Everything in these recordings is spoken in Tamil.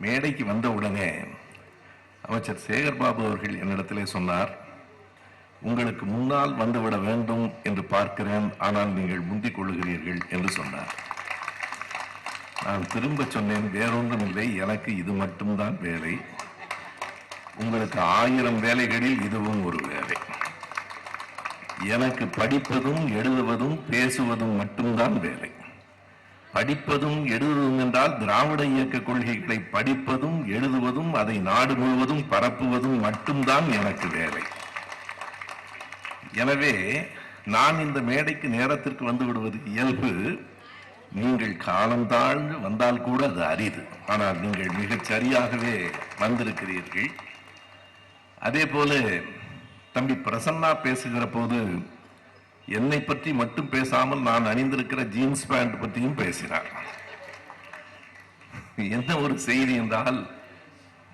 மேடைக்கு வந்த உடனே அமைச்சர் சேகர்பாபு அவர்கள் என்னிடத்திலே சொன்னார் உங்களுக்கு முன்னால் வந்துவிட வேண்டும் என்று பார்க்கிறேன் ஆனால் நீங்கள் முந்திக் கொள்ளுகிறீர்கள் என்று சொன்னார். நான் திரும்ப சொன்னேன் வேறொன்றும் இல்லை எனக்கு இது மட்டும்தான் வேலை. உங்களுக்கு ஆயிரம் வேலைகளில் இதுவும் ஒரு வேலை. எனக்கு படிப்பதும் எழுதுவதும் பேசுவதும் மட்டும்தான் வேலை. படிப்பதும் எழுதுவதும் என்றால் திராவிட இயக்க கொள்கைகளை படிப்பதும் எழுதுவதும் அதை நாடு முழுவதும் பரப்புவதும் மட்டும்தான் எனக்கு வேலை. எனவே நான் இந்த மேடைக்கு நேரத்திற்கு வந்து விடுவது இயல்பு. நீங்கள் காலம் தாழ்ந்து வந்தால் கூட அது அரிது. ஆனால் நீங்கள் மிகச் சரியாகவே வந்திருக்கிறீர்கள். அதே போல தம்பி பிரசன்னா பேசுகிற போது என்னை பற்றி மட்டும் பேசாமல் நான் அணிந்திருக்கிற ஜீன்ஸ் பேண்ட் பற்றியும் பேசினார். என்ன ஒரு செய்தி என்றால்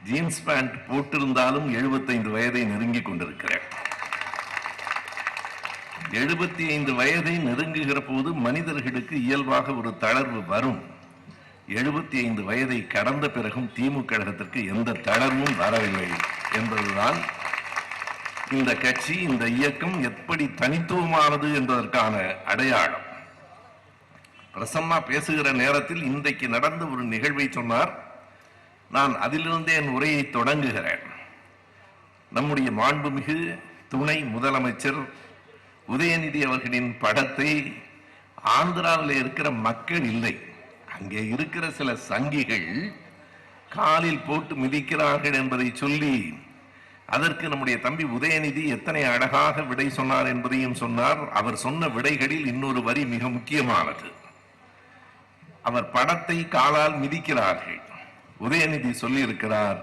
ஜீன்ஸ் பேண்ட் போட்டிருந்தாலும் 75 வயதை நெருங்கி கொண்டிருக்கிறேன். எழுபத்தி ஐந்து வயதை நெருங்குகிற போது மனிதர்களுக்கு இயல்பாக ஒரு தளர்வு வரும். எழுபத்தி ஐந்து வயதை கடந்த பிறகும் திமுக கழகத்திற்கு எந்த தளர்வும் வரவில்லை என்பதுதான் இந்த கட்சி இந்த இயக்கம் எப்படி தனித்துவமானது என்பதற்கான அடையாளம். பிரசன்னா பேசுகிற நேரத்தில் இன்றைக்கு நடந்த ஒரு நிகழ்வை சொன்னார். நான் அதிலிருந்து என் உரையை தொடங்குகிறேன். நம்முடைய மாண்புமிகு துணை முதலமைச்சர் உதயநிதி அவர்களின் படத்தை ஆந்திராவில் இருக்கிற மக்கள் இல்லை. அங்கே இருக்கிற சில சங்கிகள் காலில் போட்டு மிதிக்கிறார்கள் என்பதை சொல்லி அதற்கு நம்முடைய தம்பி உதயநிதி எத்தனை அழகாக விடை சொன்னார் என்பதையும் சொன்னார். அவர் சொன்ன விடைகளில் இன்னொரு வரி மிக முக்கியமானது. அவர் படத்தை காலால் மிதிக்கிறார்கள். உதயநிதி சொல்லியிருக்கிறார்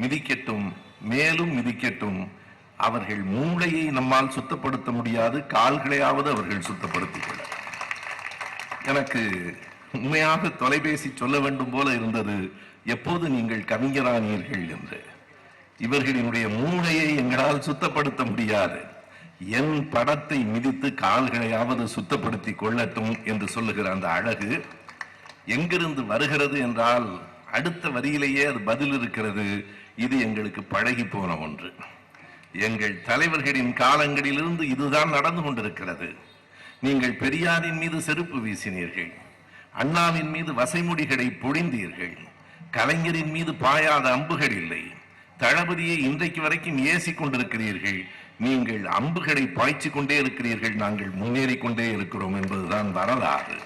மிதிக்கட்டும் மேலும் மிதிக்கட்டும். அவர்கள் மூளையை நம்மால் சுத்தப்படுத்த முடியாது. கால்களையாவது அவர்கள் சுத்தப்படுத்திக் கொள்ள எனக்கு உண்மையாக தொலைபேசி சொல்ல வேண்டும் போல இருந்தது. எப்போது நீங்கள் கவிஞரானீர்கள்? என்று. இவர்களினுடைய மூளையை எங்களால் சுத்தப்படுத்த முடியாது. என் படத்தை மிதித்து கால்களையாவது சுத்தப்படுத்தி கொள்ளட்டும் என்று சொல்லுகிற அந்த அழகு எங்கிருந்து வருகிறது என்றால் அடுத்த வரியிலேயே அது பதில் இருக்கிறது. இது எங்களுக்கு பழகி போன ஒன்று. எங்கள் தலைவர்களின் காலங்களிலிருந்து இதுதான் நடந்து கொண்டிருக்கிறது. நீங்கள் பெரியாரின் மீது செருப்பு வீசினீர்கள். அண்ணாவின் மீது வசைமுடிகளை பொழிந்தீர்கள். கலைஞரின் மீது பாயாத அம்புகள் இல்லை. தளபதியை இன்றைக்கு வரைக்கும் ஏசிக் கொண்டிருக்கிறீர்கள் நீங்கள் அம்புகளை பாய்ச்சி கொண்டே இருக்கிறீர்கள். நாங்கள் முன்னேறி கொண்டே இருக்கிறோம் என்பதுதான் வரலாறு.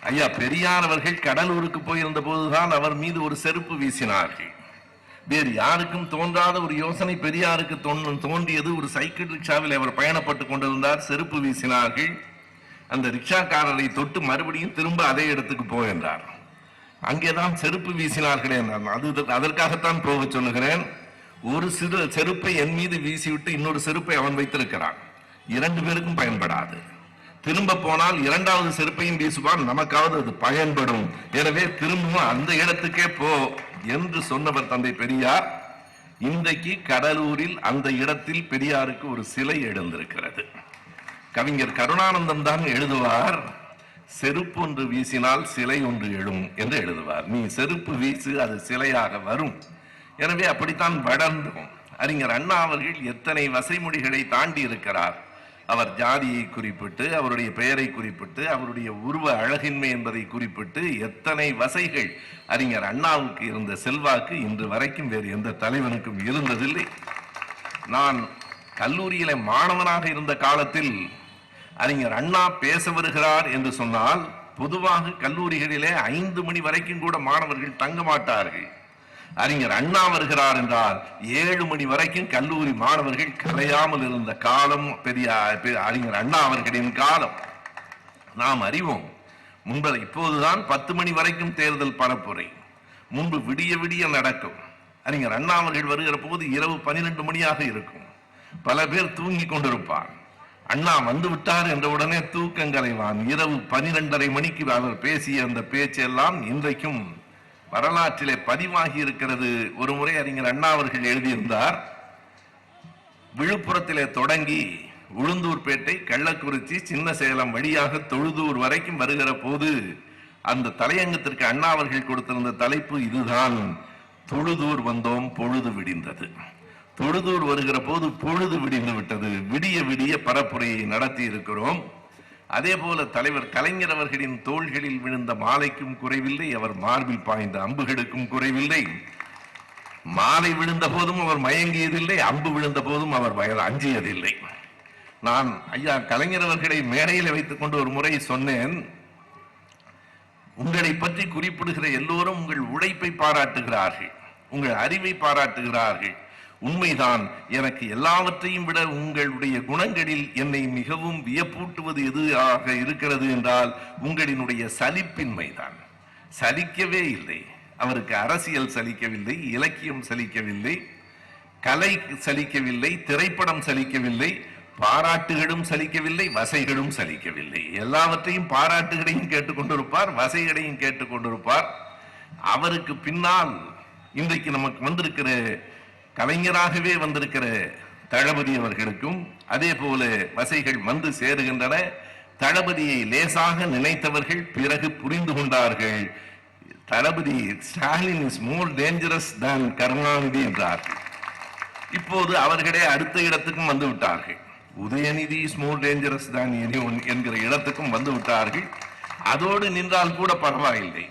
ஐயா பெரியார் அவர்கள் கடலூருக்கு போயிருந்த போதுதான் அவர் மீது ஒரு செருப்பு வீசினார்கள். வேறு யாருக்கும் தோன்றாத ஒரு யோசனை பெரியாருக்கு தோன்றியது. ஒரு சைக்கிள் ரிக்ஷாவில் அவர் பயணப்பட்டு கொண்டிருந்தார். செருப்பு வீசினார்கள். அந்த ரிக்ஷாக்காரரை தொட்டு மறுபடியும் திரும்ப அதே இடத்துக்கு போயின்றார் அங்கேதான் செருப்பு வீசினார்களே அது அதற்காகத்தான் போக சொல்லுகிறேன். ஒரு சிறு செருப்பை என் மீது வீசிவிட்டு இன்னொரு செருப்பை அவன் வைத்திருக்கிறான். இரண்டு பேருக்கும் பயன்படாது. திரும்ப போனால் இரண்டாவது செருப்பையும் வீசுவான். நமக்காவது அது பயன்படும். எனவே திரும்பவும் அந்த இடத்துக்கே போ என்று சொன்னவர் தந்தை பெரியார். இன்றைக்கு கடலூரில் அந்த இடத்தில் பெரியாருக்கு ஒரு சிலை எழுந்திருக்கிறது. கவிஞர் கருணானந்தம் தான் எழுதுவார் செருப்பு ஒன்று வீசினால் சிலை ஒன்று எழும் என்று எழுதுவார். நீ செருப்பு வீசு அது சிலையாக வரும். எனவே அப்படித்தான் வளர்ந்தோம் அறிஞர் அண்ணா அவர்கள் எத்தனை வசைமொழிகளை தாண்டி இருக்கிறார். அவர் ஜாதியை குறிப்பிட்டு அவருடைய பெயரை குறிப்பிட்டு அவருடைய உருவ அழகின்மை என்பதை குறிப்பிட்டு எத்தனை வசைகள் அறிஞர் அண்ணாவுக்கு இருந்த செல்வாக்கு இன்று வரைக்கும் வேறு எந்த தலைவனுக்கும் இருந்ததில்லை. நான் கல்லூரியில மாணவனாக இருந்த காலத்தில் அறிஞர் அண்ணா பேச வருகிறார் என்று சொன்னால் பொதுவாக கல்லூரிகளிலே ஐந்து மணி வரைக்கும் கூட மாணவர்கள் தங்க மாட்டார்கள். அறிஞர் அண்ணா வருகிறார் என்றால் ஏழு மணி வரைக்கும் கல்லூரி மாணவர்கள் கலையாமல் இருந்த காலம் பெரிய பெ- அறிஞர் அண்ணா அவர்களின் காலம். நாம் அறிவோம் முன்பு இப்போதுதான் பத்து மணி வரைக்கும் தேர்தல் பரப்புரை. முன்பு விடிய விடிய நடக்கும். அறிஞர் அண்ணா அவர்கள் வருகிற போது இரவு பனிரெண்டு மணியாக இருக்கும். பல பேர் தூங்கி கொண்டிருப்பார். அண்ணா வந்து விட்டார் என்ற உடனே தூக்கம் கலைவான் இரவு பனிரெண்டரை மணிக்கு அவர் பேசிய அந்த பேச்செல்லாம் இன்றைக்கும் வரலாற்றிலே பதிவாகி இருக்கிறது. ஒரு முறை அறிஞர் அண்ணா அவர்கள் எழுதியிருந்தார் விழுப்புரத்திலே தொடங்கி உளுந்தூர்பேட்டை கள்ளக்குறிச்சி சின்ன சேலம் வழியாக தொழுதூர் வரைக்கும் வருகிற போது அந்த தலையங்கத்திற்கு அண்ணா அவர்கள் கொடுத்திருந்த தலைப்பு இதுதான். தொழுதூர் வந்தோம் பொழுது விடிந்தது. தொழுதூர் வருகிற போது பொழுது விடிந்து விட்டது. விடிய விடிய பரப்புரையை நடத்தி இருக்கிறோம். அதே போல தலைவர் கலைஞர் அவர்களின் தோள்களில் விழுந்த மாலைக்கும் குறைவில்லை அவர் மார்பில் பாய்ந்த அம்புகளுக்கும் குறைவில்லை. மாலை விழுந்த போதும் அவர் மயங்கியதில்லை அம்பு விழுந்த போதும் அவர் வயது அஞ்சியதில்லை. நான் ஐயா கலைஞர் அவர்களை மேடையில் வைத்துக் கொண்டு ஒரு முறை சொன்னேன் உங்களை பற்றி குறிப்பிடுகிற எல்லோரும் உங்கள் உழைப்பை பாராட்டுகிறார்கள் உங்கள் அறிவை பாராட்டுகிறார்கள் உண்மைதான். எனக்கு எல்லாவற்றையும் விட உங்களுடைய குணங்களில் என்னை மிகவும் வியப்பூட்டுவது எதுவாக இருக்கிறது என்றால் உங்களினுடைய சலிப்பின்மைதான். சலிக்கவே இல்லை. அவருக்கு அரசியல் சலிக்கவில்லை இலக்கியம் சலிக்கவில்லை கலை சலிக்கவில்லை திரைப்படம் சலிக்கவில்லை பாராட்டுகளும் சலிக்கவில்லை வசைகளும் சலிக்கவில்லை. எல்லாவற்றையும் பாராட்டுகளையும் கேட்டுக்கொண்டிருப்பார் வசைகளையும் கேட்டுக்கொண்டிருப்பார். அவருக்கு பின்னால் இன்றைக்கு நமக்கு வந்திருக்கிற கலைஞராகவே வந்திருக்கிற தளபதி அவர்களுக்கும் அதே போல வசைகள் வந்து சேருகின்றன. தளபதியை லேசாக நினைத்தவர்கள் பிறகு புரிந்து கொண்டார்கள். Thalapathi Stalin is more dangerous தான் கருணாநிதி என்றார்கள் இப்போது அவர்களே அடுத்த இடத்துக்கும் வந்து விட்டார்கள். உதயநிதி இஸ் மோர் டேஞ்சரஸ் தான் என்கிற இடத்துக்கும் வந்து விட்டார்கள். அதோடு நின்றால் கூட பரவாயில்லை.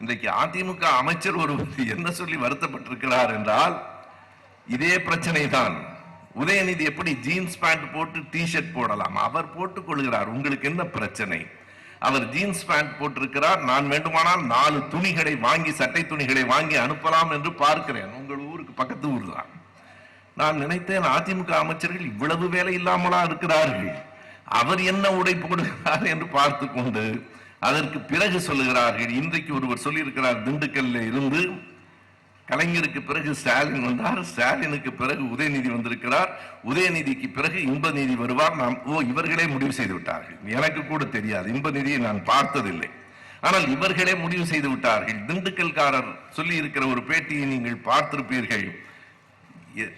இன்றைக்கு அதிமுக அமைச்சர் ஒருவர் என்ன சொல்லி வருத்தப்பட்டிருக்கிறார் என்றால் இதே பிரச்சனை தான் உதயநிதி எப்படி ஜீன்ஸ் பேண்ட் போட்டு டி ஷர்ட் போடலாம்? அவர் போட்டுக் கொள்கிறார். உங்களுக்கு என்ன பிரச்சனை? அவர் ஜீன்ஸ் பேண்ட் போட்டிருக்கிறார். நான் வேண்டுமானால் நாலு துணிகளை வாங்கி சட்டை துணிகளை வாங்கி அனுப்பலாம் என்று பார்க்கிறேன். உங்கள் ஊருக்கு பக்கத்து ஊர் தான் நான் நினைத்தேன் அதிமுக அமைச்சர்கள் இவ்வளவு வேலை இல்லாமலா இருக்கிறார்கள். அவர் என்ன உடை போடுகிறார் என்று பார்த்து கொண்டு அதற்கு பிறகு சொல்லுகிறார்கள். இன்றைக்கு ஒருவர் சொல்லியிருக்கிறார் திண்டுக்கல்ல இருந்து கலைஞருக்கு பிறகு ஸ்டாலின் வந்தார். ஸ்டாலினுக்கு பிறகு உதயநிதி வந்திருக்கிறார். உதயநிதிக்கு பிறகு இன்பநிதி வருவார். நாம் ஓ இவர்களே முடிவு செய்து விட்டார்கள். எனக்கு கூட தெரியாது. இன்பநிதியை நான் பார்த்ததில்லை. ஆனால் இவர்களே முடிவு செய்து விட்டார்கள். திண்டுக்கல்காரர் சொல்லி இருக்கிற ஒரு பேட்டியை நீங்கள் பார்த்திருப்பீர்கள்.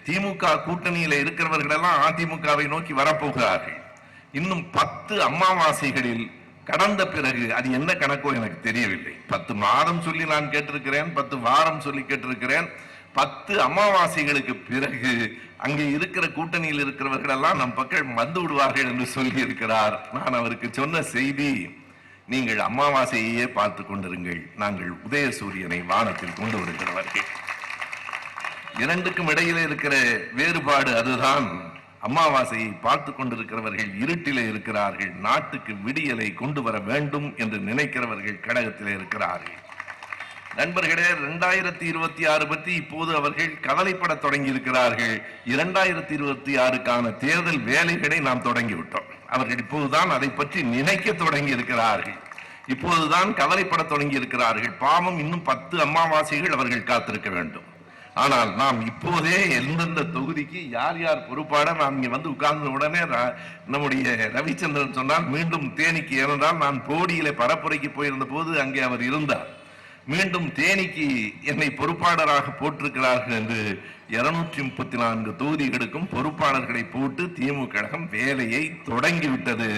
திமுக கூட்டணியில இருக்கிறவர்கள் எல்லாம் அதிமுகவை நோக்கி வரப்போகிறார்கள். இன்னும் பத்து அமாவாசைகளில் கடந்த பிறகு அது என்ன கணக்கோ எனக்கு தெரியவில்லை. பத்து மாதம் சொல்லி நான் கேட்டிருக்கிறேன் பத்து வாரம் சொல்லி கேட்டிருக்கிறேன். பத்து அமாவாசைகளுக்கு பிறகு அங்கே இருக்கிற கூட்டணியில் இருக்கிறவர்கள் எல்லாம் நம் பக்கம் வந்து விடுவார்கள் என்று சொல்லி இருக்கிறார் நான் அவருக்கு சொன்ன செய்தி நீங்கள் அமாவாசையே பார்த்து கொண்டிருங்கள். நாங்கள் உதய சூரியனை வானத்தில் கொண்டு வருகிறவர்கள். இரண்டுக்கும் இடையிலே இருக்கிற வேறுபாடு அதுதான். அமாவாசையை பார்த்து கொண்டிருக்கிறவர்கள் இருட்டிலே இருக்கிறார்கள் நாட்டுக்கு விடியலை கொண்டு வர வேண்டும் என்று நினைக்கிறவர்கள் கடகத்திலே இருக்கிறார்கள். நண்பர்களே இரண்டாயிரத்தி இருபத்தி ஆறு பற்றி இப்போது அவர்கள் கவலைப்பட தொடங்கி இருக்கிறார்கள் இரண்டாயிரத்தி இருபத்தி ஆறுக்கான தேர்தல் வேலைகளை நாம் தொடங்கிவிட்டோம். அவர்கள் இப்போதுதான் அதை பற்றி நினைக்க தொடங்கி இருக்கிறார்கள் இப்போதுதான் கவலைப்பட தொடங்கி இருக்கிறார்கள் பாவம் இன்னும் பத்து அமாவாசைகள் அவர்கள் காத்திருக்க வேண்டும். ஆனால் நாம் இப்போதே எந்தெந்த தொகுதிக்கு யார் யார் பொறுப்பாட நாம் இங்கே வந்து உட்கார்ந்த உடனே நம்முடைய ரவிச்சந்திரன் சொன்னால் மீண்டும் தேனிக்கு ஏனென்றால் நான் போடியிலே பரப்புரைக்கு போயிருந்த போது அங்கே அவர் இருந்தார். மீண்டும் தேனிக்கு என்னை பொறுப்பாளராக போட்டிருக்கிறார்கள் என்று இருநூற்றி முப்பத்தி நான்கு தொகுதிகளுக்கும் பொறுப்பாளர்களை போட்டு திமுக கழகம் வேலையை தொடங்கிவிட்டது.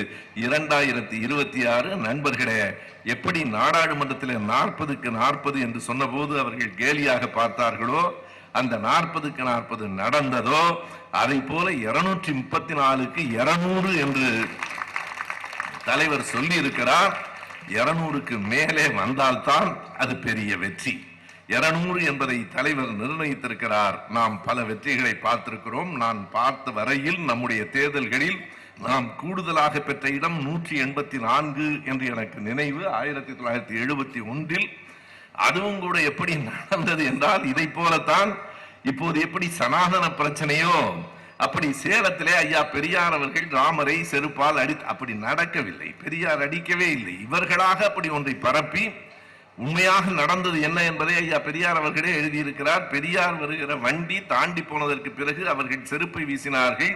இரண்டாயிரத்தி இருபத்தி ஆறு நண்பர்களே எப்படி நாடாளுமன்றத்தில் நாற்பதுக்கு நாற்பது என்று சொன்னபோது அவர்கள் கேலியாக பார்த்தார்களோ அந்த நாற்பதுக்கு நாற்பது நடந்ததோ அதை போல இருநூற்றி முப்பத்தி நாலுக்கு இருநூறு என்று தலைவர் சொல்லி இருக்கிறார் இருநூறுக்கு மேலே வந்தால்தான் அது பெரிய வெற்றி. இருநூறு என்பதை தலைவர் நிர்ணயித்திருக்கிறார். நாம் பல வெற்றிகளை பார்த்திருக்கிறோம். நான் பார்த்த வரையில் நம்முடைய தேர்தல்களில் நாம் கூடுதலாக பெற்ற இடம் நூற்றி எண்பத்தி நான்கு என்று எனக்கு நினைவு. ஆயிரத்தி தொள்ளாயிரத்தி எழுபத்தி ஒன்றில் அதுவும் கூட எப்படி நடந்தது என்றால் இதை போலத்தான் இப்போது எப்படி சனாதன பிரச்சனையோ அப்படி சேலத்திலே ஐயா பெரியார் அவர்கள் ராமரை செருப்பால் அடி அப்படி நடக்கவில்லை. பெரியார் அடிக்கவே இல்லை. இவர்களாக அப்படி ஒன்றை பரப்பி உண்மையாக நடந்தது என்ன என்பதை ஐயா பெரியார் அவர்களே எழுதியிருக்கிறார். பெரியார் வருகிற வண்டி தாண்டி போனதற்கு பிறகு அவர்கள் செருப்பை வீசினார்கள்.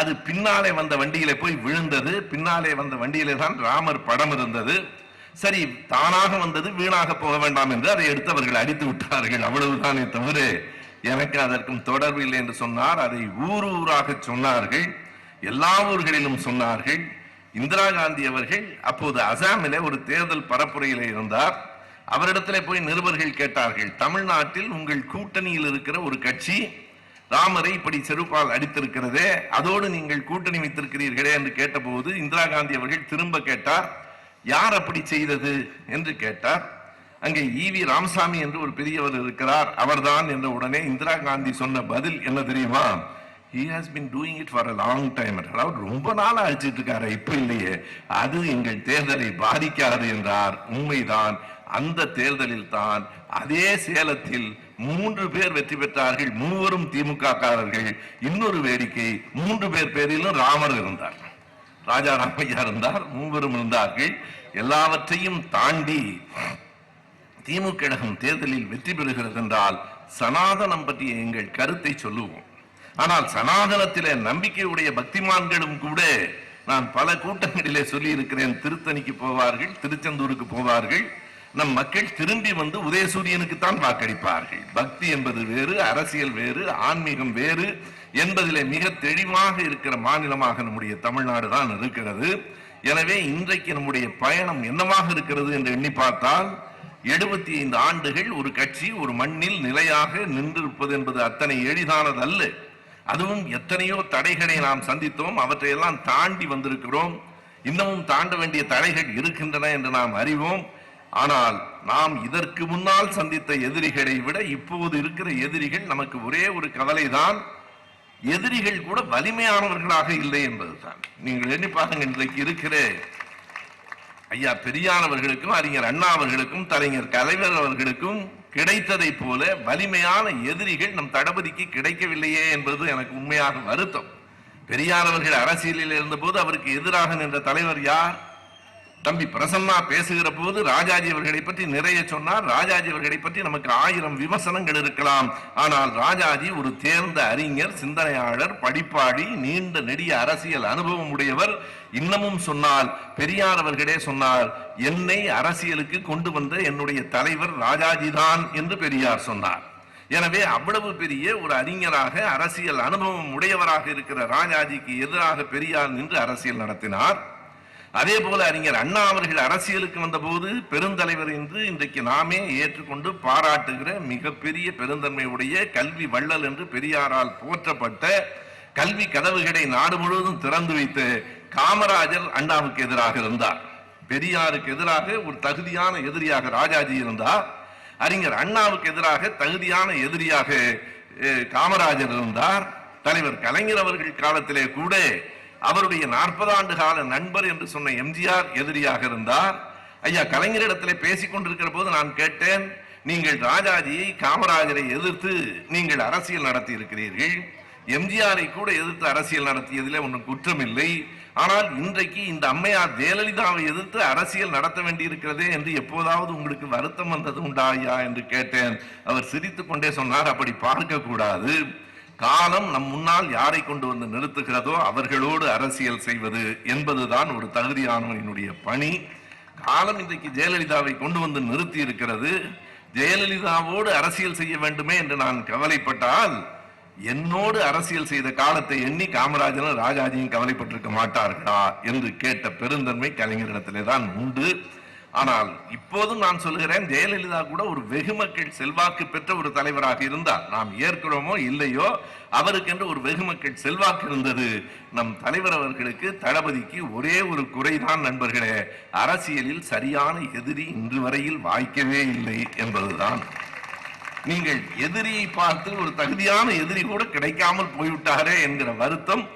அது பின்னாலே வந்த வண்டியிலே போய் விழுந்தது. பின்னாலே வந்த வண்டியிலே தான் ராமர் படம் இருந்தது. சரி தானாக வந்தது வீணாக போக வேண்டாம் என்று அதை எடுத்தவர்கள் அடித்து விட்டார்கள். அவ்வளவுதானே தவிர எனக்கு அதற்கும் தொடர்பு இல்லை என்று சொன்னார். அதை ஊர் ஊராக சொன்னார்கள். எல்லா ஊர்களிலும் சொன்னார்கள். இந்திரா காந்தி அவர்கள் அப்போது அசாமிலே ஒரு தேர்தல் பரப்புரையில் இருந்தார். அவரிடத்திலே போய் நிருபர்கள் கேட்டார்கள் தமிழ்நாட்டில் உங்கள் கூட்டணியில் இருக்கிற ஒரு கட்சி ராமரை இப்படி செருப்பால் அடித்திருக்கிறதே அதோடு நீங்கள் கூட்டணி வைத்திருக்கிறீர்களே என்று கேட்டபோது இந்திரா காந்தி அவர்கள் திரும்ப கேட்டார். யார் அப்படி செய்தது? என்று கேட்டார். அங்கே ஈவி ராமசாமி என்று ஒரு பெரியவர் இருக்கிறார். அவர்தான் என்ற உடனே இந்திரா காந்தி சொன்ன பதில் என்ன தெரியுமா? He has been doing it for a long time அதாவது ரொம்ப நாள் அழிச்சிட்டு இருக்காரு. இப்ப இல்லையே. அது எங்கள் தேர்தலை பாதிக்காது என்றார். உண்மைதான். அந்த தேர்தலில் தான் அதே சேலத்தில் மூன்று பேர் வெற்றி பெற்றார்கள். மூவரும் திமுக காரர்கள். இன்னொரு வேடிக்கை மூன்று பேர் பேரிலும் ராமர் இருந்தார். ராஜா ராமையா இருந்தார். மூவரும் இருந்தார்கள். எல்லாவற்றையும் தாண்டி திமுக கழகம் தேர்தலில் வெற்றி பெறுகிறது என்றால் சனாதனம் பற்றிய எங்கள் கருத்தை சொல்லுவோம். ஆனால் சனாதனத்திலே நம்பிக்கையுடைய பக்திமான்களும் கூட நான் பல கூட்டங்களிலே சொல்லி இருக்கிறேன் திருத்தணிக்கு போவார்கள் திருச்செந்தூருக்கு போவார்கள். நம் மக்கள் திரும்பி வந்து உதயசூரியனுக்கு தான் வாக்களிப்பார்கள். பக்தி என்பது வேறு அரசியல் வேறு ஆன்மீகம் வேறு என்பதிலே மிக தெளிவாக இருக்கிற மாநிலமாக நம்முடைய தமிழ்நாடு தான் இருக்கிறது. எனவே இன்றைக்கு நம்முடைய பயணம் என்னவாக இருக்கிறது என்று எண்ணி பார்த்தால் எழுபத்தி ஐந்து ஆண்டுகள் ஒரு கட்சி ஒரு மண்ணில் நிலையாக நின்றிருப்பது என்பது அத்தனை எளிதானது அல்ல அதுவும் எத்தனையோ தடைகளை நாம் சந்தித்தோம் அவற்றையெல்லாம் தாண்டி வந்திருக்கிறோம். இன்னமும் தாண்ட வேண்டிய தடைகள் இருக்கின்றன என்று நாம் அறிவோம். ஆனால் நாம் இதற்கு முன்னால் சந்தித்த எதிரிகளை விட இப்போது இருக்கிற எதிரிகள் நமக்கு ஒரே ஒரு கவலைதான். எதிரிகள் கூட வலிமையானவர்களாக இல்லை என்பதுதான். நீங்கள் எண்ணி பாருங்க இன்றைக்கு இருக்கிற ஐயா பெரியார் அவர்களுக்கும் அறிஞர் அண்ணா அவர்களுக்கும் தலைஞர் கலைவர் அவர்களுக்கும் கிடைத்ததை போல வலிமையான எதிரிகள் நம் தளபதிக்கு கிடைக்கவில்லையே என்பது எனக்கு உண்மையாக வருத்தம். பெரியார் அவர்கள் அரசியலில் இருந்தபோது அவருக்கு எதிராக நின்ற தலைவர் யார்? தம்பி பிரசன்னா பேசுகிற போது ராஜாஜி அவர்களை பற்றி நிறைய சொன்னார். ராஜாஜி அவர்களை பற்றி நமக்கு ஆயிரம் விமர்சனங்கள் இருக்கலாம். ஆனால் ராஜாஜி ஒரு தேர்ந்த அறிஞர் சிந்தனையாளர் படிப்பாளி நீண்ட நெடிய அரசியல் அனுபவம் உடையவர். இன்னமும் சொன்னால் பெரியார் அவர்களே சொன்னார் என்னை அரசியலுக்கு கொண்டு வந்த என்னுடைய தலைவர் ராஜாஜி தான் என்று பெரியார் சொன்னார். எனவே அவ்வளவு பெரிய ஒரு அறிஞராக அரசியல் அனுபவம் உடையவராக இருக்கிற ராஜாஜிக்கு எதிராக பெரியார் நின்று அரசியல் நடத்தினார். அதே போல அறிஞர் அண்ணா அவர்கள் அரசியலுக்கு வந்தபோது பெருந்தலைவர் என்று இன்றைக்கு நாமே ஏற்றுக்கொண்டு பாராட்டுகிற மிகப்பெரிய பெருந்தன்மையுடைய கல்வி வள்ளல் என்று பெரியாரால் போற்றப்பட்ட கல்வி கதவுகளை நாடு முழுவதும் திறந்து வைத்து காமராஜர் அண்ணாவுக்கு எதிராக இருந்தார். பெரியாருக்கு எதிராக ஒரு தகுதியான எதிரியாக ராஜாஜி இருந்தார். அறிஞர் அண்ணாவுக்கு எதிராக தகுதியான எதிரியாக காமராஜர் இருந்தார். தலைவர் கலைஞர் அவர்கள் காலத்திலே கூட அவருடைய நாற்பது ஆண்டு கால நண்பர் என்று சொன்ன எம்ஜிஆர் எதிரியாக இருந்தார். ஐயா கலைஞரிடத்திலே பேசிக் கொண்டிருக்கிற போது நான் கேட்டேன் நீங்கள் ராஜாஜியை காமராஜரை எதிர்த்து நீங்கள் அரசியல் நடத்தி இருக்கிறீர்கள் எம்ஜிஆரை கூட எதிர்த்து அரசியல் நடத்தியதில் ஒன்றும் குற்றம் இல்லை ஆனால் இன்றைக்கு இந்த அம்மையார் ஜெயலலிதாவை எதிர்த்து அரசியல் நடத்த வேண்டியிருக்கிறதே என்று எப்போதாவது உங்களுக்கு வருத்தம் வந்தது உண்டா ஐயா? என்று கேட்டேன். அவர் சிரித்து கொண்டே சொன்னார் அப்படி பார்க்க கூடாது காலம் நம் முன்னால் யாரை கொண்டு வந்து நிறுத்துகிறதோ அவர்களோடு அரசியல் செய்வது என்பதுதான் ஒரு தகுதியானவனுடைய பணி. காலம் இன்றைக்கு ஜெயலலிதாவை கொண்டு வந்து நிறுத்தி இருக்கிறது ஜெயலலிதாவோடு அரசியல் செய்ய வேண்டுமே என்று நான் கவலைப்பட்டால் என்னோடு அரசியல் செய்த காலத்தை எண்ணி காமராஜனும் ராஜாஜியும் கவலைப்பட்டிருக்க மாட்டார்களா? என்று கேட்ட பெருந்தன்மை கலைஞரிடத்திலே தான் உண்டு. ஆனால் இப்போதும் நான் சொல்கிறேன் ஜெயலலிதா கூட ஒரு வெகுமக்கள் செல்வாக்கு பெற்ற ஒரு தலைவராக இருந்தார் நாம் ஏற்கிறோமோ இல்லையோ அவருக்கென்று ஒரு வெகுமக்கள் செல்வாக்கு இருந்தது. நம் தலைவர் அவர்களுக்கு தளபதிக்கு ஒரே ஒரு குறைதான் நண்பர்களே அரசியலில் சரியான எதிரி இன்று வரையில் வாய்க்கவே இல்லை என்பதுதான். நீங்கள் எதிரியை பார்த்து ஒரு தகுதியான எதிரி கூட கிடைக்காமல் போய்விட்டாரே என்கிற வருத்தம்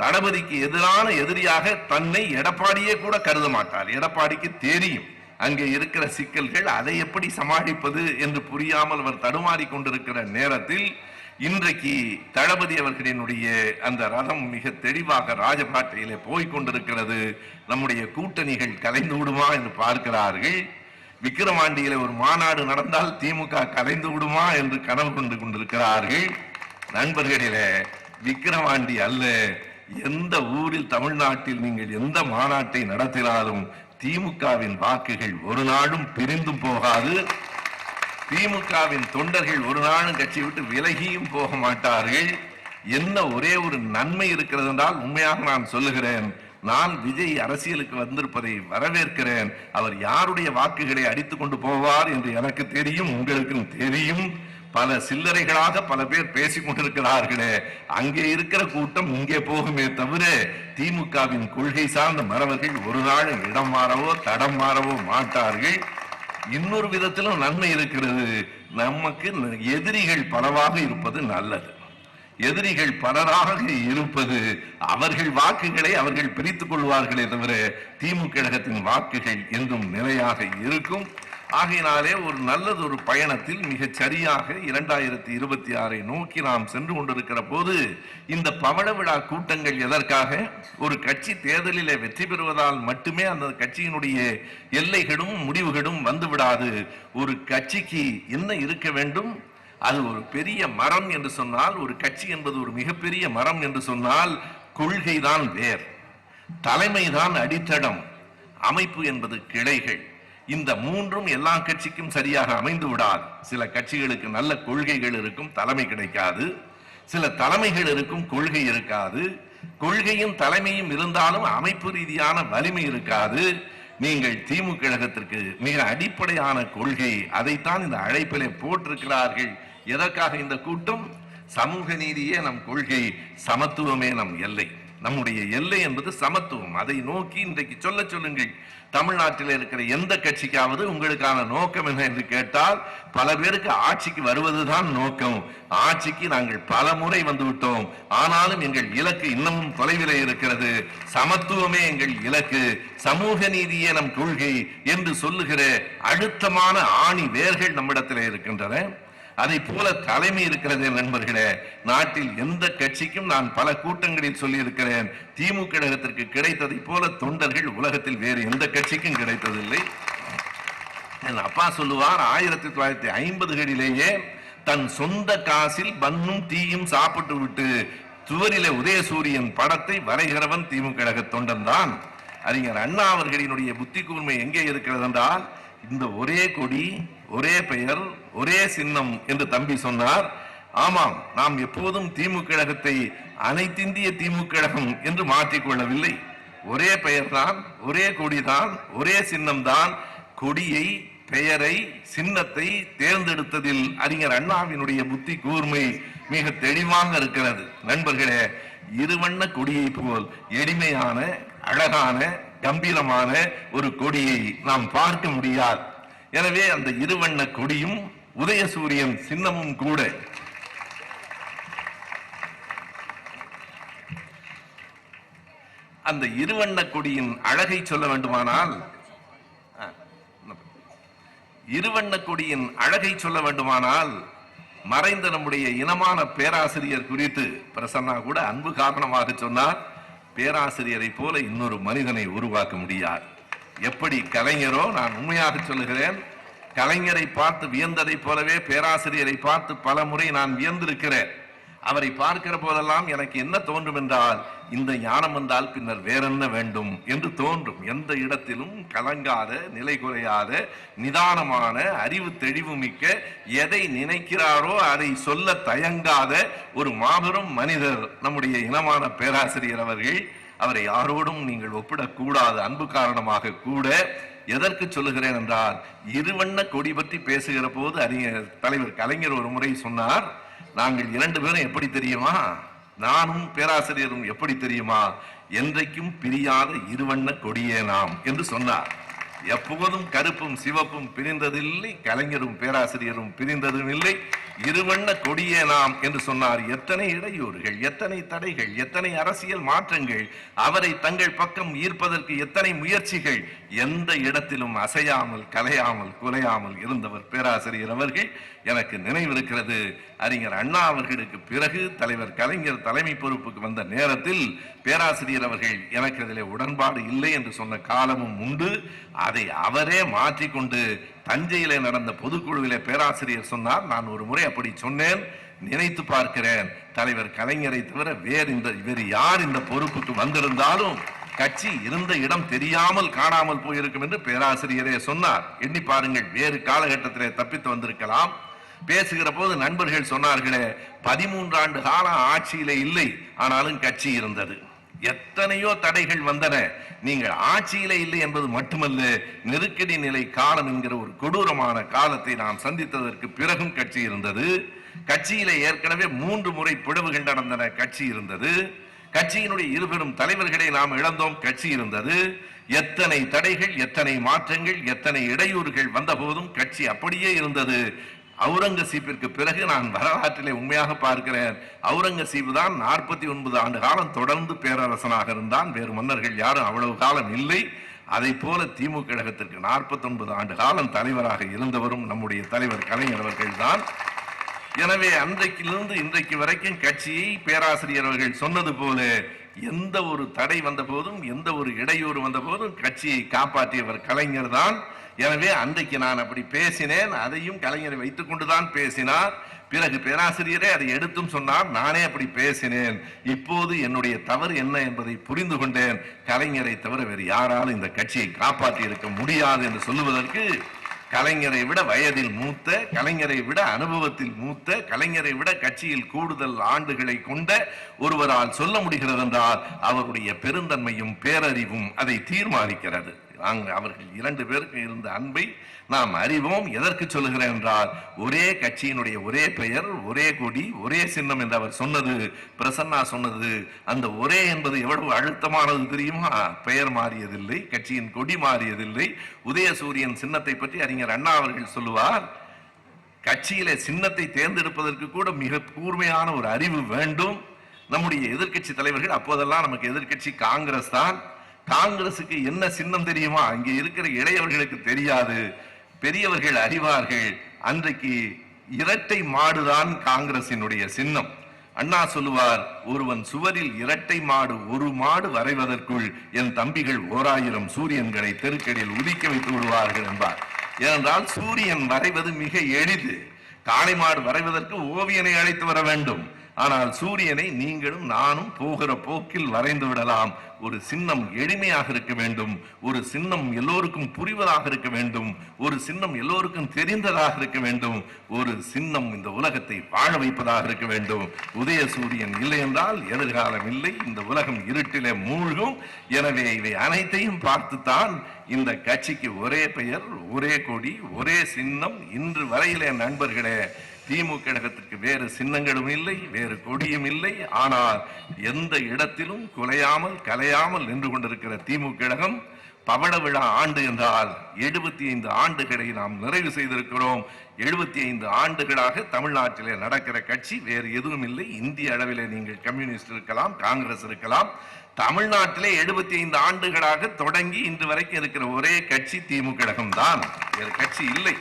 தளபதிக்கு எதிரான எதிரியாக தன்னை எடப்பாடியே கூட கருத மாட்டார். எடப்பாடிக்கு தெரியும். அங்கே இருக்கிற சிக்கல்கள் அதை எப்படி சமாளிப்பது என்று புரியாமல் அவர் தடுமாறி கொண்டிருக்கிற நேரத்தில் இன்றைக்கு தளபதி அவர்களினுடைய அந்த ரதம் மிக தெளிவாக ராஜபாட்டையிலே போய்க் கொண்டிருக்கிறது. நம்முடைய கூட்டணிகள் கலைந்து விடுமா என்று பார்க்கிறார்கள். விக்கிரவாண்டியில ஒரு மாநாடு நடந்தால் திமுக கலைந்து விடுமா என்று கனவு கொண்டு கொண்டிருக்கிறார்கள். நண்பர்களிலே விக்கிரவாண்டி அல்ல. எந்த ஊரில் தமிழ்நாட்டில் நீங்கள் எந்த மாநாட்டை நடத்தினாலும் திமுகவின் வாக்குகள் ஒரு நாளும் பிரிந்தும் போகாது. திமுகவின் தொண்டர்கள் ஒரு நாளும் கட்சி விட்டு விலகியும் போக மாட்டார்கள். என்ன ஒரே ஒரு நன்மை இருக்கிறது என்றால் உண்மையாக நான் சொல்லுகிறேன். நான் விஜய் அரசியலுக்கு வந்திருப்பதை வரவேற்கிறேன். அவர் யாருடைய வாக்குகளை அடித்துக் கொண்டு போவார் என்று எனக்கு தெரியும் உங்களுக்கும் தெரியும். பல சில்லறைகளாக பல பேர் பேசிக் கொண்டிருக்கிறார்களே. அங்கே இருக்கிற கூட்டம் இங்கே போகுமே தவிர திமுகவின் கொள்கை சார்ந்த மறவர்கள் ஒரு நாள் இடம் மாறவோ தடம் மாறவோ மாட்டார்கள். இன்னொரு விதத்திலும் நன்மை இருக்கிறது. நமக்கு எதிரிகள் பலவாக இருப்பது நல்லது. எதிரிகள் பலராக இருப்பது அவர்கள் வாக்குகளை அவர்கள் பிரித்துக் கொள்வார்களே தவிர திமுக கழகத்தின் வாக்குகள் என்றும் நிலையாக இருக்கும். ஆகையினாலே ஒரு நல்லது ஒரு பயணத்தில் மிகச் சரியாக இரண்டாயிரத்தி இருபத்தி ஆறை நோக்கி நாம் சென்று கொண்டிருக்கிற போது இந்த பவள விழா கூட்டங்கள் எதற்காக? ஒரு கட்சி தேர்தலிலே வெற்றி பெறுவதால் மட்டுமே அந்த கட்சியினுடைய எல்லைகளும் முடிவுகளும் வந்து விடாது. ஒரு கட்சிக்கு என்ன இருக்க வேண்டும்? அது ஒரு பெரிய மரம் என்று சொன்னால் ஒரு கட்சி என்பது ஒரு மிகப்பெரிய மரம் என்று சொன்னால் கொள்கைதான் வேர். தலைமைதான் அடித்தடம். அமைப்பு என்பது கிளைகள். இந்த மூன்றும் எல்லா கட்சிக்கும் சரியாக அமைந்து விடாது சில கட்சிகளுக்கு நல்ல கொள்கைகள் இருக்கும் தலைமை கிடைக்காது. சில தலைமைகள் இருக்கும் கொள்கை இருக்காது. கொள்கையும் தலைமையும் இருந்தாலும் அமைப்பு ரீதியான வலிமை இருக்காது. நீங்கள் திமுக கழகத்திற்கு மிக அடிப்படையான கொள்கை அதைத்தான் இந்த அழைப்பிலே போட்டிருக்கிறார்கள். எதற்காக இந்த கூட்டம்? சமூக நீதியே நம் கொள்கை சமத்துவமே நம் எல்லை. நம்முடைய எல்லை என்பது சமத்துவம். அதை நோக்கி இன்றைக்கு சொல்ல சொல்லுங்கள். தமிழ்நாட்டில் இருக்கிற எந்த கட்சிக்காவது உங்களுக்கான நோக்கம் என்ன என்று கேட்டால் பல பேருக்கு ஆட்சிக்கு வருவதுதான் நோக்கம். ஆட்சிக்கு நாங்கள் பல முறை வந்து விட்டோம் ஆனாலும் எங்கள் இலக்கு இன்னமும் தொலைவில் இருக்கிறது. சமத்துவமே எங்கள் இலக்கு. சமூக நீதியே நம் கொள்கை என்று சொல்லுகிற அழுத்தமான ஆணி வேர்கள் நம்மிடத்தில் இருக்கின்றன. அதை போல தலைமை இருக்கிறது நண்பர்களே. நாட்டில் எந்த கட்சிக்கும் நான் பல கூட்டங்களில் சொல்லியிருக்கிறேன். திமுக கழகத்திற்கு கிடைத்ததை போல தொண்டர்கள் உலகத்தில் வேறு எந்த கட்சிக்கும் கிடைத்ததில்லை. என் அப்பா சொல்லுவார் ஆயிரத்தி தொள்ளாயிரத்தி ஐம்பதுகளிலேயே தன் சொந்த காசில் பண்ணும் தீயும் சாப்பிட்டு விட்டு சுவரிலே உதயசூரியன் படத்தை வரைகிறவன் திமுக கழக தொண்டன் தான். அறிஞர் அண்ணா அவர்களினுடைய புத்தி கூர்மை எங்கே இருக்கிறது என்றால் இந்த ஒரே கொடி ஒரே பெயர் ஒரே சின்னம் என்று தம்பி சொன்னார். ஆமாம் நாம் எப்போதும் திமுக கழகத்தை அனைத்திந்திய திமுக கழகம் என்று மாற்றிக்கொள்ளவில்லை ஒரே பெயர்தான் ஒரே கொடிதான் ஒரே சின்னம்தான். கொடியை பெயரை சின்னத்தை தேர்ந்தெடுத்ததில் அறிஞர் அண்ணாவினுடைய புத்தி கூர்மை மிக தெளிவாக இருக்கிறது. நண்பர்களே இருவண்ண கொடியை போல் எளிமையான அழகான கம்பீரமான ஒரு கொடியை நாம் பார்க்க முடியாது. எனவே அந்த இருவண்ண கொடியும் உதயசூரியன் சின்னமும் கூட. அந்த இருவண்ண கொடியின் அழகை சொல்ல வேண்டுமானால் இருவண்ண கொடியின் அழகை சொல்ல வேண்டுமானால் மறைந்த நம்முடைய இனமான பேராசிரியர் குறித்து பிரசன்னா கூட அன்பு காரணமாக சொன்னார். பேராசிரியரை போல இன்னொரு மனிதனை உருவாக்க முடியாது. எப்படி கலைஞரோ நான் உண்மையாக சொல்லுகிறேன் கலைஞரை பார்த்து வியந்ததைப் போலவே பேராசிரியரை பார்த்து பல முறை நான் வியந்திருக்கிறேன். அவரை பார்க்கிற போதெல்லாம் எனக்கு என்ன தோன்றும் என்றால் இந்த ஞானம் வந்தால் பின்னர் வேறென்ன வேண்டும் என்று தோன்றும். எந்த இடத்திலும் கலங்காத நிலை குறையாத நிதானமான அறிவு தெளிவு மிக்க எதை நினைக்கிறாரோ அதை சொல்ல தயங்காத ஒரு மாபெரும் மனிதர் நம்முடைய இனமான பேராசிரியர் அவர்கள். அவரை யாரோடும் நீங்கள் ஒப்பிடக்கூடாது அன்பு காரணமாக கூட எதற்கு சொல்லுகிறேன் என்றால் இருவண்ண கொடி பற்றி பேசுகிற போது அறிஞர் தலைவர் கலைஞர் ஒரு முறை சொன்னார் நாங்கள் இரண்டு பேரும் எப்படி தெரியுமா? நானும் பேராசிரியரும் எப்படி தெரியுமா? என்றைக்கும் பிரியாத இருவண்ண கொடியே நாம் என்று சொன்னார். எப்போதும் கருப்பும் சிவப்பும் பிரிந்ததில்லை கலைஞரும் பேராசிரியரும் பிரிந்ததும் இல்லை. இருவண்ண கொடியே நாம் என்று சொன்னார். எத்தனை இடையூறுகள் எத்தனை தடைகள் எத்தனை அரசியல் மாற்றங்கள் அவரை தங்கள் பக்கம் ஈர்ப்பதற்கு எத்தனை முயற்சிகள் எந்த இடத்திலும் அசையாமல் கலையாமல் குலையாமல் இருந்தவர் பேராசிரியர் அவர்கள் எனக்கு நினைவிருக்கிறது. அறிஞர் அண்ணா அவர்களுக்கு பிறகு தலைவர் கலைஞர் தலைமை பொறுப்புக்கு வந்த நேரத்தில் பேராசிரியர் அவர்கள் எனக்கு அதிலே உடன்பாடு இல்லை என்று சொன்ன காலமும் உண்டு. அதை அவரே மாற்றிக்கொண்டு தஞ்சையிலே நடந்த பொதுக்குழுவிலே பேராசிரியர் சொன்னார். நான் ஒரு முறை அப்படி சொன்னேன். நினைத்து பார்க்கிறேன். தலைவர் கலைஞரை தவிர வேறு இந்த வேறு யார் இந்த பொறுப்புக்கு வந்திருந்தாலும் கட்சி இருந்த இடம் தெரியாமல் காணாமல் போயிருக்கும் என்று பேராசிரியரே சொன்னார். எண்ணி பாருங்கள் வேறு காலகட்டத்திலே தப்பித்து வந்திருக்கலாம். பேசுகிற போது நண்பர்கள் சொன்னார்களே பதிமூன்று ஆண்டு காலம் ஆட்சியிலே இல்லை ஆனாலும் கட்சி இருந்தது. எத்தனையோ தடைகள் வந்தன. நீங்கள் ஆட்சியில இல்லை என்பது மட்டுமல்ல நெருக்கடி நிலை காலம் என்கிற ஒரு கொடூரமான காலத்தை நாம் சந்தித்ததற்கு பிறகும் கட்சி இருந்தது. கட்சியில ஏற்கனவே மூன்று முறை பிளவுகள் நடந்தன கட்சி இருந்தது. கட்சியினுடைய இருபெரும் தலைவர்களை நாம் இழந்தோம் கட்சி இருந்தது. எத்தனை தடைகள் எத்தனை மாற்றங்கள் எத்தனை இடையூறுகள் வந்தபோதும் கட்சி அப்படியே இருந்தது. அவுரங்கசீப்பிற்கு பிறகு நான் வரலாற்றிலே உண்மையாக பார்க்கிறேன். அவுரங்கசீப் தான் நாற்பத்தி ஒன்பது ஆண்டு காலம் தொடர்ந்து பேரரசனாக இருந்தான். வேறு மன்னர்கள் யாரும் அவ்வளவு காலம் இல்லை. அதை போல திமுக கழகத்திற்கு நாற்பத்தி ஒன்பது ஆண்டு காலம் தலைவராக இருந்தவரும் நம்முடைய தலைவர் கலைஞர் அவர்கள் தான் எனவே அன்றைக்கிலிருந்து இன்றைக்கு வரைக்கும் கட்சியை பேராசிரியர் அவர்கள் சொன்னது போல எந்த ஒரு தடை வந்த போதும் எந்த ஒரு இடையூறு வந்த போதும் கட்சியை காப்பாற்றியவர் கலைஞர் தான். எனவே அன்றைக்கு நான் அப்படி பேசினேன் அதையும் கலைஞரை வைத்துக் கொண்டுதான் பேசினார். பிறகு பேராசிரியரே அதை எடுத்தும் சொன்னார் நானே அப்படி பேசினேன். இப்போது என்னுடைய தவறு என்ன என்பதை புரிந்து கொண்டேன். கலைஞரை தவிர வேறு யாராலும் இந்த கட்சியை காப்பாற்றி இருக்க முடியாது என்று சொல்லுவதற்கு கலைஞரை விட வயதில் மூத்த கலைஞரை விட அனுபவத்தில் மூத்த கலைஞரை விட கட்சியில் கூடுதல் ஆண்டுகளை கொண்ட ஒருவரால் சொல்ல முடிகிறது என்றால் அவருடைய பெருந்தன்மையும் பேரறிவும் அதை தீர்மானிக்கிறது. நாங்கள் அவர்கள் இரண்டு பேருக்கு இருந்த அன்பை நாம் அறிவோம். எதற்கு சொல்லுகிறேன் என்றால் ஒரே கட்சியினுடைய ஒரே பெயர் ஒரே கொடி ஒரே சின்னம் என்று அவர் சொன்னது பிரசன்னா சொன்னது அந்த ஒரே என்பது எவ்வளவு அழுத்தமானது தெரியுமா? பெயர் மாறியதில்லை கட்சியின் கொடி மாறியதில்லை. உதயசூரியன் சின்னத்தை பற்றி அறிஞர் அண்ணா அவர்கள் சொல்லுவார் கட்சியிலே சின்னத்தை தேர்ந்தெடுப்பதற்கு கூட மிக கூர்மையான ஒரு அறிவு வேண்டும். நம்முடைய எதிர்கட்சி தலைவர்கள் அப்போதெல்லாம் நமக்கு எதிர்கட்சி காங்கிரஸ் தான். காங்கிரசுக்கு என்ன சின்னம் தெரியுமா? அங்கே இருக்கிற இளையவர்களுக்கு தெரியாது. பெரியவர்கள் அறிவார்கள். அன்றைக்கு இரட்டை மாடுதான் காங்கிரசினுடைய சின்னம். அண்ணா சொல்லுவார் ஒருவன் சுவரில் இரட்டை மாடு ஒரு மாடு வரைவதற்குள் என் தம்பிகள் ஓராயிரம் சூரியன்களை தெருக்கடியில் உதிக்க வைத்து விடுவார்கள் என்பார். ஏனென்றால் சூரியன் வரைவது மிக எளிது. காளை மாடு வரைவதற்கு ஓவியனை அழைத்து வர வேண்டும். ஆனால் சூரியனை நீங்களும் நானும் போகிற போக்கில் வரைந்து விடலாம். ஒரு சின்னம் எளிமையாக இருக்க வேண்டும். ஒரு சின்னம் எல்லோருக்கும் புரிவதாக இருக்க வேண்டும். ஒரு சின்னம் எல்லோருக்கும் தெரிந்ததாக இருக்க வேண்டும். ஒரு சின்னம் இந்த உலகத்தை வாழ வைப்பதாக இருக்க வேண்டும். உதய சூரியன் இல்லை என்றால் எதிர்காலம் இல்லை. இந்த உலகம் இருட்டிலே மூழ்கும். எனவே இவை அனைத்தையும் பார்த்துத்தான் இந்த கட்சிக்கு ஒரே பெயர் ஒரே கொடி ஒரே சின்னம் இன்று வரையிலே நண்பர்களே. திமுக கழகத்திற்கு வேறு சின்னங்களும் இல்லை வேறு கொடியும் இல்லை. ஆனால் எந்த இடத்திலும் குலையாமல் கலையாமல் நின்று கொண்டிருக்கிற திமுக கழகம் பவள விழா ஆண்டு என்றால் எழுபத்தி ஐந்து ஆண்டுகளை நாம் நிறைவு செய்திருக்கிறோம். எழுபத்தி ஐந்து ஆண்டுகளாக தமிழ்நாட்டிலே நடக்கிற கட்சி வேறு எதுவும் இல்லை. இந்திய அளவிலே நீங்கள் கம்யூனிஸ்ட் இருக்கலாம் காங்கிரஸ் இருக்கலாம். தமிழ்நாட்டிலே எழுபத்தி ஐந்து ஆண்டுகளாக தொடங்கி இன்று வரைக்கும் இருக்கிற ஒரே கட்சி திமுக கழகம் தான் வேறு கட்சி இல்லை.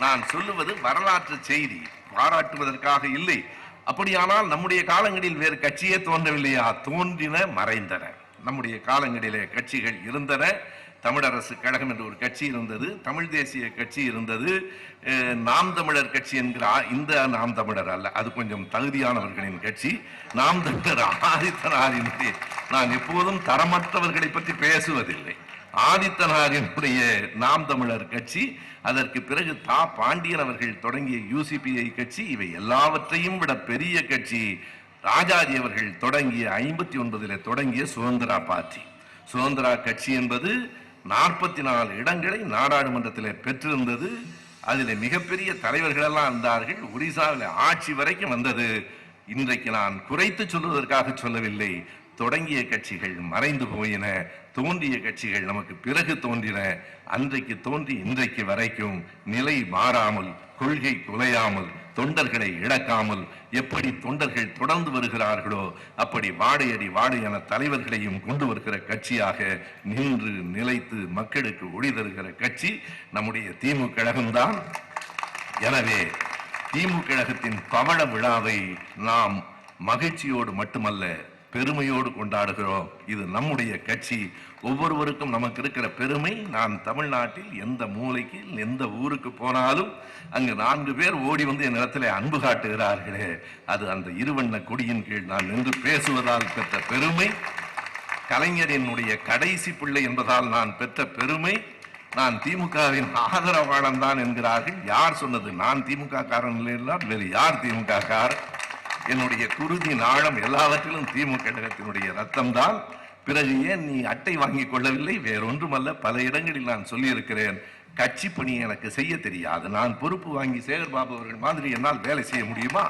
நான் சொல்லுவது வரலாற்று செய்தி. பாராட்டுவதற்காக இல்லை. அப்படியானால் நம்முடைய காலங்களில் வேறு கட்சியே தோன்றவில்லையா? தோன்றின மறைந்தன. நம்முடைய காலங்களிலே கட்சிகள் இருந்தன. தமிழரசு கழகம் என்ற ஒரு கட்சி இருந்தது. தமிழ் தேசிய கட்சி இருந்தது. நாம் தமிழர் கட்சி என்கிற இந்த நாம் தமிழர் அல்ல. அது கொஞ்சம் தகுதியானவர்களின் கட்சி. நாம் தமிழர் ஆதித்தனாரின் நான் எப்போதும் தரமற்றவர்களை பற்றி பேசுவதில்லை. ஆதித்தனாரினுடைய நாம் தமிழர் கட்சி அதற்கு பிறகு தா. பாண்டியன் அவர்கள் தொடங்கிய யூசிபிஐ கட்சி இவை எல்லாவற்றையும் விட பெரிய கட்சி. ராஜாஜி அவர்கள் தொடங்கிய ஐம்பத்தி ஒன்பதில் தொடங்கிய சுதந்திரா பார்ட்டி. சுதந்திரா கட்சி என்பது நாற்பத்தி நாலு இடங்களை நாடாளுமன்றத்திலே பெற்றிருந்தது. அதில் மிகப்பெரிய தலைவர்கள் எல்லாம் இருந்தார்கள். ஒரிசாவில் ஆட்சி வரைக்கும் வந்தது. இன்றைக்கு நான் குறைத்து சொல்வதற்காக சொல்லவில்லை. தொடங்கிய கட்சிகள் மறைந்து போயின தோன்றிய கட்சிகள் நமக்கு பிறகு தோன்றின அன்றைக்கு தோன்றி இன்றைக்கு வரைக்கும் நிலை மாறாமல் கொள்கை குலையாமல் தொண்டர்களை இழக்காமல் எப்படி தொண்டர்கள் தொடர்ந்து வருகிறார்களோ அப்படி வாடையடி வாடையான தலைவர்களையும் கொண்டு வருகிற கட்சியாக நின்று நிலைத்து மக்களுக்கு ஒளி தருகிற கட்சி நம்முடைய திமுக கழகம்தான். எனவே திமுக கழகத்தின் பவள விழாவை நாம் மகிழ்ச்சியோடு மட்டுமல்ல பெருமையோடு கொண்டாடுகிறோம். இது நம்முடைய கட்சி. ஒவ்வொருவருக்கும் நமக்கு இருக்கிற பெருமை. நான் தமிழ்நாட்டில் எந்த மூலைக்கு எந்த ஊருக்கு போனாலும் அங்கு நான்கு பேர் ஓடி வந்து என் இடத்துல அன்பு காட்டுகிறார்களே. அது அந்த இருவண்ண கொடியின் கீழ் நான் நின்று பேசுவதால் பெற்ற பெருமை. கலைஞரினுடைய கடைசி பிள்ளை என்பதால் நான் பெற்ற பெருமை. நான் திமுகவின் ஆதரவாளன் தான் என்கிறார்கள். யார் சொன்னது? நான் திமுக காரன் இல்லை வேறு யார் திமுக காரன் என்னுடைய குருதி நாளம் எல்லாவற்றிலும் திமுக கழகத்தினுடைய ரத்தம் தான் பிறகு ஏன் நீ அட்டை வாங்கிக் கொள்ளவில்லை? வேறொன்றுமல்ல பல இடங்களில் நான் சொல்லியிருக்கிறேன். கட்சி பணி எனக்கு செய்ய தெரியாது. நான் பொறுப்பு வாங்கி சேகர் பாபு அவர்கள் மாதிரி என்னால் வேலை செய்ய முடியுமா?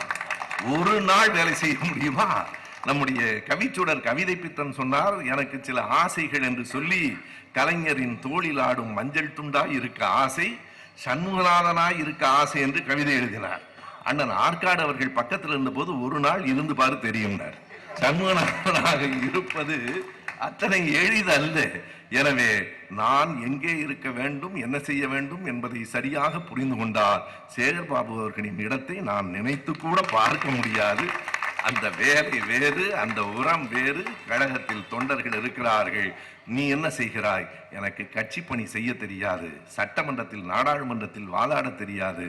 ஒரு நாள் வேலை செய்ய முடியுமா? நம்முடைய கவிச்சுடர் கவிதை பித்தன் சொன்னார் எனக்கு சில ஆசைகள் என்று சொல்லி கலைஞரின் தோளில் ஆடும் மஞ்சள் துண்டாய் இருக்க ஆசை சண்முகநாதனாய் இருக்க ஆசை என்று கவிதை எழுதினார். அண்ணன் ஆற்காடு அவர்கள் பக்கத்தில் இருந்தபோது ஒரு நாள் இருந்து பாரு தெரியும்னார். சண்முகநாதனாக இருப்பது அத்தனை எளிதல்ல எனவே நான் எங்கே இருக்க வேண்டும் என்ன செய்ய வேண்டும் என்பதை சரியாக புரிந்து கொண்டால் சேகர்பாபு அவர்களின் இடத்தை நான் நினைத்து கூட பார்க்க முடியாது. அந்த வேலை வேறு அந்த உரம் வேறு கழகத்தில் தொண்டர்கள் இருக்கிறார்கள். நீ என்ன செய்கிறாய்? எனக்கு கட்சி பணி செய்ய தெரியாது சட்டமன்றத்தில் நாடாளுமன்றத்தில் வாதாட தெரியாது.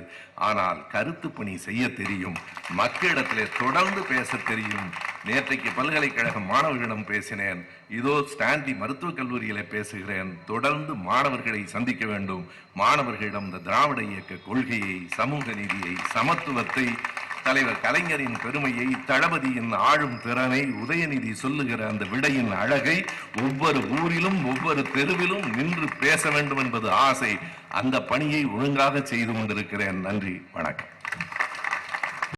ஆனால் கருத்து பணி செய்ய தெரியும் மக்களிடத்திலே தொடர்ந்து பேச தெரியும். நேற்றைக்கு பல்கலைக்கழக மாணவர்களிடம் பேசினேன் இதோ ஸ்டான்லி மருத்துவக் கல்லூரியில பேசுகிறேன். தொடர்ந்து மாணவர்களை சந்திக்க வேண்டும். மாணவர்களிடம் இந்த திராவிட இயக்க கொள்கையை சமூக நீதியை சமத்துவத்தை தலைவர் கலைஞரின் பெருமையை தளபதியின் ஆளும் திறனை உதயநிதி சொல்லுகிற அந்த விடையின் அழகை ஒவ்வொரு ஊரிலும் ஒவ்வொரு தெருவிலும் நின்று பேச வேண்டும் என்பது ஆசை. அந்த பணியை ஒழுங்காக செய்து கொண்டிருக்கிறேன். நன்றி. வணக்கம்.